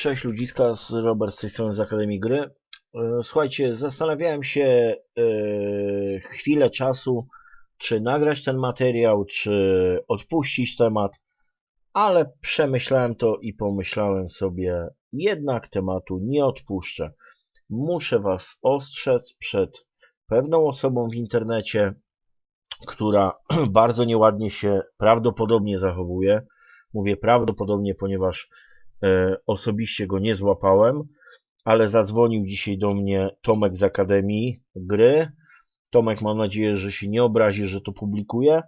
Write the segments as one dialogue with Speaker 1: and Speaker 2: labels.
Speaker 1: Cześć ludziska, z Robert z tej strony z Akademii Gry. E, Słuchajcie, zastanawiałem się e, chwilę czasu, czy nagrać ten materiał, czy odpuścić temat, ale przemyślałem to i pomyślałem sobie, jednak tematu nie odpuszczę. Muszę Was ostrzec przed pewną osobą w internecie, która bardzo nieładnie się prawdopodobnie zachowuje. Mówię prawdopodobnie, ponieważ osobiście go nie złapałem, ale zadzwonił dzisiaj do mnie Tomek z Akademii Gry. Tomek, mam nadzieję, że się nie obrazi, że to publikuję,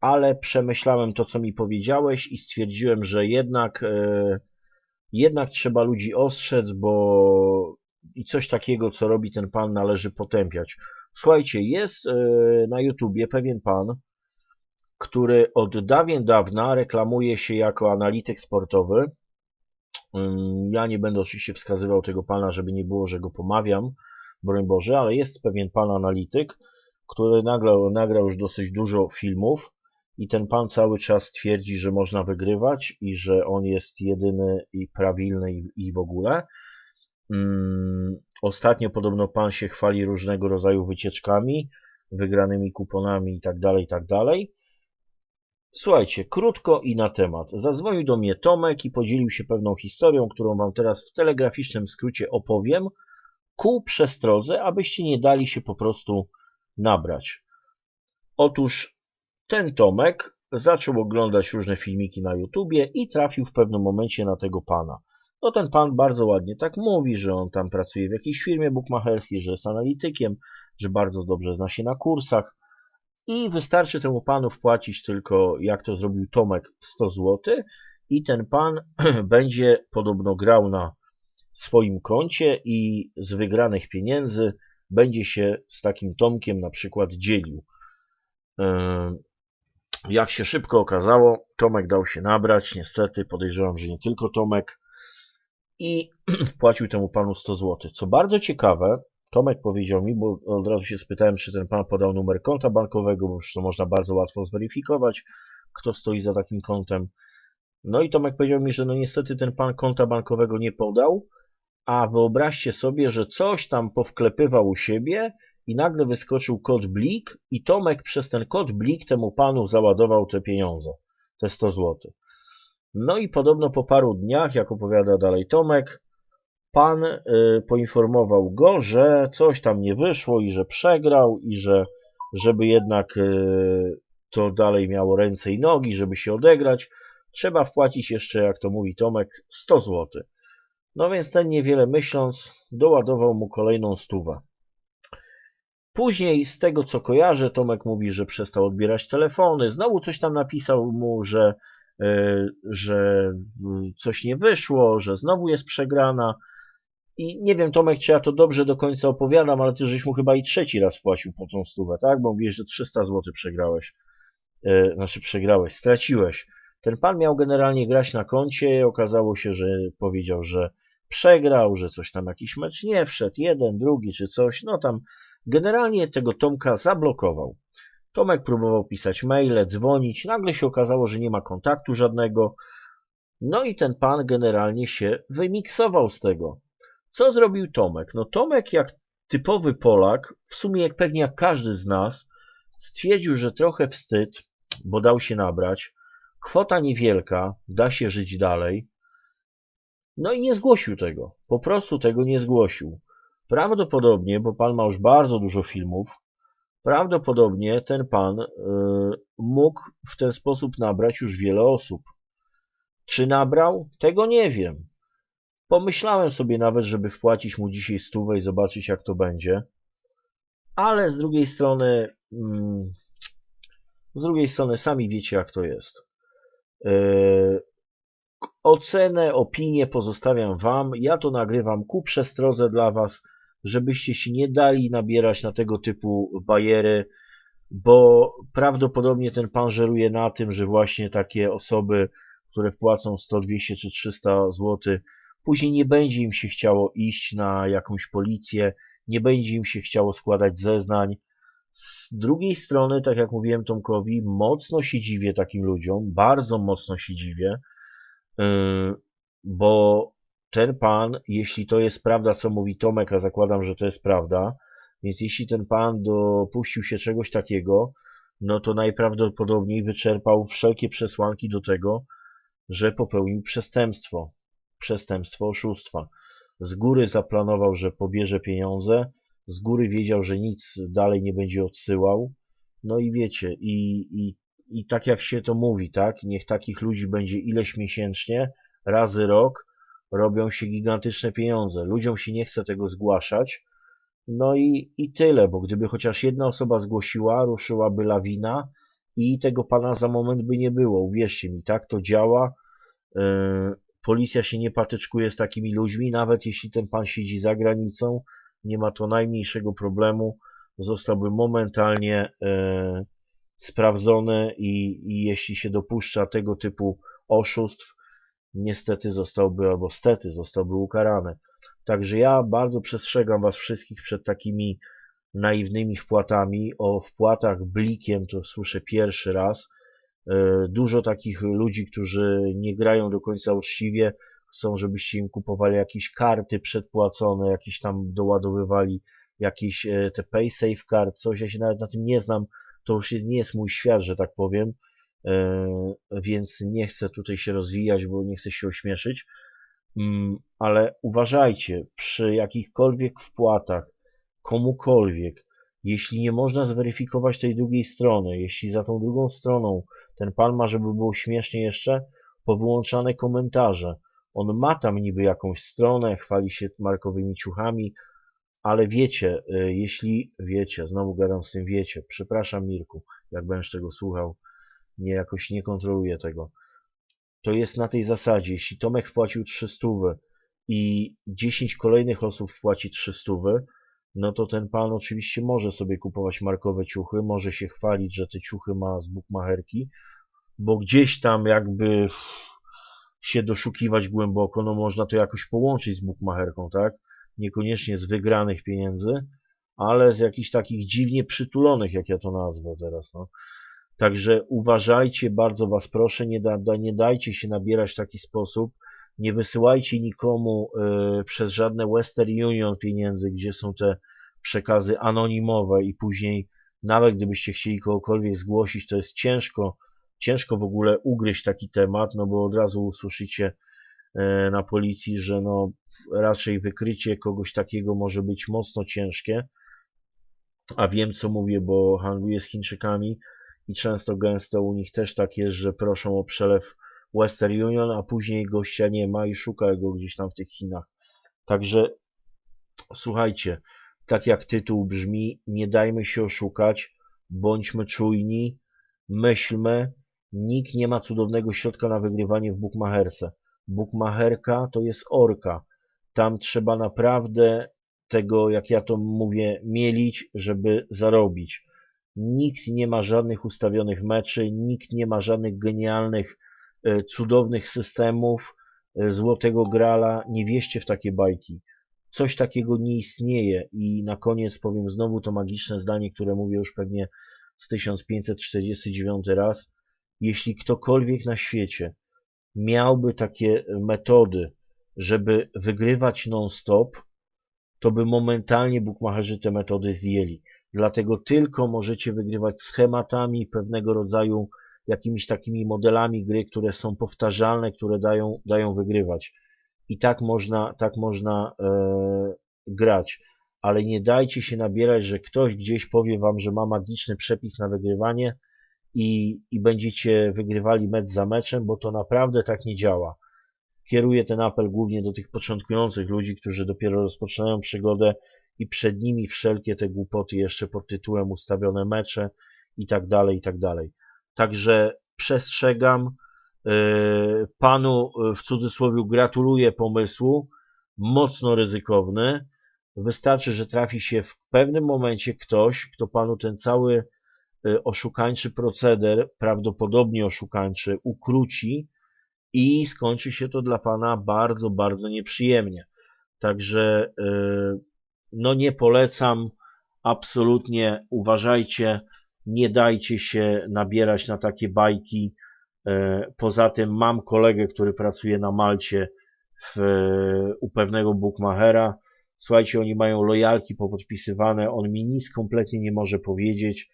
Speaker 1: ale przemyślałem to, co mi powiedziałeś i stwierdziłem, że jednak, e, jednak trzeba ludzi ostrzec, bo i coś takiego, co robi ten pan, należy potępiać. Słuchajcie, jest e, na YouTubie pewien pan, który od dawien dawna reklamuje się jako analityk sportowy. Ja nie będę oczywiście wskazywał tego pana, żeby nie było, że go pomawiam, broń Boże, ale jest pewien pan analityk, który nagrał, nagrał już dosyć dużo filmów i ten pan cały czas twierdzi, że można wygrywać i że on jest jedyny i prawilny i, i w ogóle. Ostatnio podobno pan się chwali różnego rodzaju wycieczkami, wygranymi kuponami i tak dalej, i tak dalej. Słuchajcie, krótko i na temat. Zadzwonił do mnie Tomek i podzielił się pewną historią, którą wam teraz w telegraficznym skrócie opowiem, ku przestrodze, abyście nie dali się po prostu nabrać. Otóż ten Tomek zaczął oglądać różne filmiki na YouTubie i trafił w pewnym momencie na tego pana. No ten pan bardzo ładnie tak mówi, że on tam pracuje w jakiejś firmie bukmacherskiej, że jest analitykiem, że bardzo dobrze zna się na kursach i wystarczy temu panu wpłacić tylko, jak to zrobił Tomek, 100 zł i ten pan będzie podobno grał na swoim koncie i z wygranych pieniędzy będzie się z takim Tomkiem na przykład dzielił. Jak się szybko okazało, Tomek dał się nabrać, niestety podejrzewam, że nie tylko Tomek i wpłacił temu panu 100 zł. Co bardzo ciekawe, Tomek powiedział mi, bo od razu się spytałem, czy ten pan podał numer konta bankowego, bo to można bardzo łatwo zweryfikować, kto stoi za takim kontem. No i Tomek powiedział mi, że no niestety ten pan konta bankowego nie podał, a wyobraźcie sobie, że coś tam powklepywał u siebie i nagle wyskoczył kod Blik i Tomek przez ten kod Blik temu panu załadował te pieniądze, te 100 zł. No i podobno po paru dniach, jak opowiada dalej Tomek, pan y, poinformował go, że coś tam nie wyszło i że przegrał i że żeby jednak y, to dalej miało ręce i nogi, żeby się odegrać, trzeba wpłacić jeszcze, jak to mówi Tomek, 100 zł. No więc ten niewiele myśląc, doładował mu kolejną stówę. Później, z tego co kojarzę, Tomek mówi, że przestał odbierać telefony. Znowu coś tam napisał mu, że, e, że coś nie wyszło, że znowu jest przegrana. I nie wiem, Tomek, czy ja to dobrze do końca opowiadam, ale ty żeś mu chyba i trzeci raz płacił po tą stówę, tak? Bo mówisz, że 300 zł przegrałeś. E, Znaczy przegrałeś, straciłeś. Ten pan miał generalnie grać na koncie, okazało się, że powiedział, że przegrał, że coś tam jakiś mecz nie wszedł, jeden, drugi czy coś, no tam generalnie tego Tomka zablokował. Tomek próbował pisać maile, dzwonić, nagle się okazało, że nie ma kontaktu żadnego, no i ten pan generalnie się wymiksował z tego. Co zrobił Tomek? No Tomek jak typowy Polak, w sumie jak pewnie jak każdy z nas, stwierdził, że trochę wstyd, bo dał się nabrać, kwota niewielka, da się żyć dalej, no i nie zgłosił tego. Po prostu tego nie zgłosił. Prawdopodobnie, bo pan ma już bardzo dużo filmów, prawdopodobnie ten pan y, mógł w ten sposób nabrać już wiele osób. Czy nabrał? Tego nie wiem. Pomyślałem sobie nawet, żeby wpłacić mu dzisiaj stówę i zobaczyć jak to będzie. Ale z drugiej strony, mm, z drugiej strony sami wiecie jak to jest. Yy, Ocenę, opinię pozostawiam Wam. Ja to nagrywam ku przestrodze dla Was, żebyście się nie dali nabierać na tego typu bajery, bo prawdopodobnie ten pan żeruje na tym, że właśnie takie osoby, które wpłacą 100, 200 czy 300 zł, później nie będzie im się chciało iść na jakąś policję, nie będzie im się chciało składać zeznań. Z drugiej strony, tak jak mówiłem Tomkowi, mocno się dziwię takim ludziom, bardzo mocno się dziwię, Yy, bo ten pan, jeśli to jest prawda, co mówi Tomek, a zakładam, że to jest prawda, więc jeśli ten pan dopuścił się czegoś takiego, no to najprawdopodobniej wyczerpał wszelkie przesłanki do tego, że popełnił przestępstwo. Przestępstwo oszustwa. Z góry zaplanował, że pobierze pieniądze, z góry wiedział, że nic dalej nie będzie odsyłał. No i wiecie, i, i, i tak jak się to mówi, tak? Niech takich ludzi będzie ileś miesięcznie, razy rok, robią się gigantyczne pieniądze. Ludziom się nie chce tego zgłaszać. No i, i tyle, bo gdyby chociaż jedna osoba zgłosiła, ruszyłaby lawina i tego pana za moment by nie było. Uwierzcie mi, tak to działa. Yy, policja się nie patyczkuje z takimi ludźmi, nawet jeśli ten pan siedzi za granicą, nie ma to najmniejszego problemu. Zostałby momentalnie yy, sprawdzony i, i jeśli się dopuszcza tego typu oszustw, niestety zostałby, albo stety zostałby ukarany. Także ja bardzo przestrzegam Was wszystkich przed takimi naiwnymi wpłatami. O wpłatach blikiem to słyszę pierwszy raz. E, dużo takich ludzi, którzy nie grają do końca uczciwie, chcą, żebyście im kupowali jakieś karty przedpłacone, jakieś tam doładowywali jakieś e, te PaySafe card, coś, ja się nawet na tym nie znam, to już nie jest mój świat, że tak powiem, e, więc nie chcę tutaj się rozwijać, bo nie chcę się ośmieszyć, mm, ale uważajcie, przy jakichkolwiek wpłatach, komukolwiek, jeśli nie można zweryfikować tej drugiej strony, jeśli za tą drugą stroną ten pan ma, żeby było śmiesznie jeszcze, powyłączane komentarze. On ma tam niby jakąś stronę, chwali się markowymi ciuchami, ale wiecie, y, jeśli wiecie, znowu gadam z tym wiecie, przepraszam Mirku, jak będziesz tego słuchał, nie jakoś nie kontroluję tego. To jest na tej zasadzie, jeśli Tomek wpłacił 300 i 10 kolejnych osób wpłaci 300, no to ten pan oczywiście może sobie kupować markowe ciuchy, może się chwalić, że te ciuchy ma z bukmacherki, bo gdzieś tam jakby się doszukiwać głęboko, no można to jakoś połączyć z bukmacherką, tak? Niekoniecznie z wygranych pieniędzy, ale z jakichś takich dziwnie przytulonych, jak ja to nazwę teraz, no. Także uważajcie, bardzo was proszę, nie, da, nie dajcie się nabierać w taki sposób, nie wysyłajcie nikomu y, przez żadne Western Union pieniędzy, gdzie są te przekazy anonimowe i później nawet gdybyście chcieli kogokolwiek zgłosić, to jest ciężko, ciężko w ogóle ugryźć taki temat, no bo od razu usłyszycie y, na policji, że no raczej wykrycie kogoś takiego może być mocno ciężkie, a wiem co mówię, bo handluję z Chińczykami i często gęsto u nich też tak jest, że proszą o przelew Western Union, a później gościa nie ma i szuka go gdzieś tam w tych Chinach. Także słuchajcie, tak jak tytuł brzmi, nie dajmy się oszukać, bądźmy czujni, myślmy, nikt nie ma cudownego środka na wygrywanie w bukmacherce. Bukmacherka to jest orka. Tam trzeba naprawdę tego, jak ja to mówię, mielić, żeby zarobić. Nikt nie ma żadnych ustawionych meczy, nikt nie ma żadnych genialnych cudownych systemów, e, złotego grala, nie wieście w takie bajki. Coś takiego nie istnieje i na koniec powiem znowu to magiczne zdanie, które mówię już pewnie z 1549 raz. Jeśli ktokolwiek na świecie miałby takie metody, żeby wygrywać non-stop, to by momentalnie bukmacherzy te metody zdjęli. Dlatego tylko możecie wygrywać schematami pewnego rodzaju jakimiś takimi modelami gry, które są powtarzalne, które dają, dają wygrywać. I tak można, tak można e, grać. Ale nie dajcie się nabierać, że ktoś gdzieś powie wam, że ma magiczny przepis na wygrywanie i, i będziecie wygrywali mecz za meczem, bo to naprawdę tak nie działa. Kieruję ten apel głównie do tych początkujących ludzi, którzy dopiero rozpoczynają przygodę i przed nimi wszelkie te głupoty jeszcze pod tytułem ustawione mecze i tak dalej, i tak dalej. Także przestrzegam. E, panu e, w cudzysłowie gratuluję pomysłu. Mocno ryzykowny. Wystarczy, że trafi się w pewnym momencie ktoś, kto panu ten cały e, oszukańczy proceder, prawdopodobnie oszukańczy, ukróci i skończy się to dla pana bardzo, bardzo nieprzyjemnie. Także no nie polecam, absolutnie uważajcie, nie dajcie się nabierać na takie bajki. E, poza tym mam kolegę, który pracuje na Malcie w, u pewnego bookmachera. Słuchajcie, oni mają lojalki popodpisywane, on mi nic kompletnie nie może powiedzieć,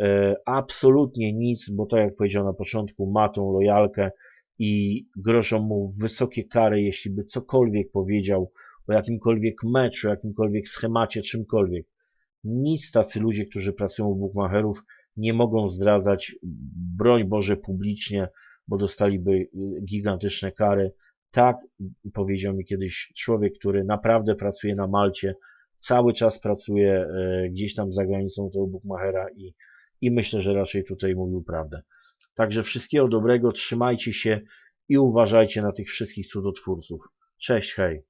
Speaker 1: e, absolutnie nic, bo tak jak powiedział na początku, ma tą lojalkę i grożą mu wysokie kary, jeśli by cokolwiek powiedział o jakimkolwiek meczu, jakimkolwiek schemacie, czymkolwiek. Nic tacy ludzie, którzy pracują u bookmacherów, nie mogą zdradzać, broń Boże, publicznie, bo dostaliby gigantyczne kary. Tak powiedział mi kiedyś człowiek, który naprawdę pracuje na Malcie, cały czas pracuje e, gdzieś tam za granicą tego bookmachera i, i myślę, że raczej tutaj mówił prawdę. Także wszystkiego dobrego, trzymajcie się i uważajcie na tych wszystkich cudotwórców. Cześć, hej!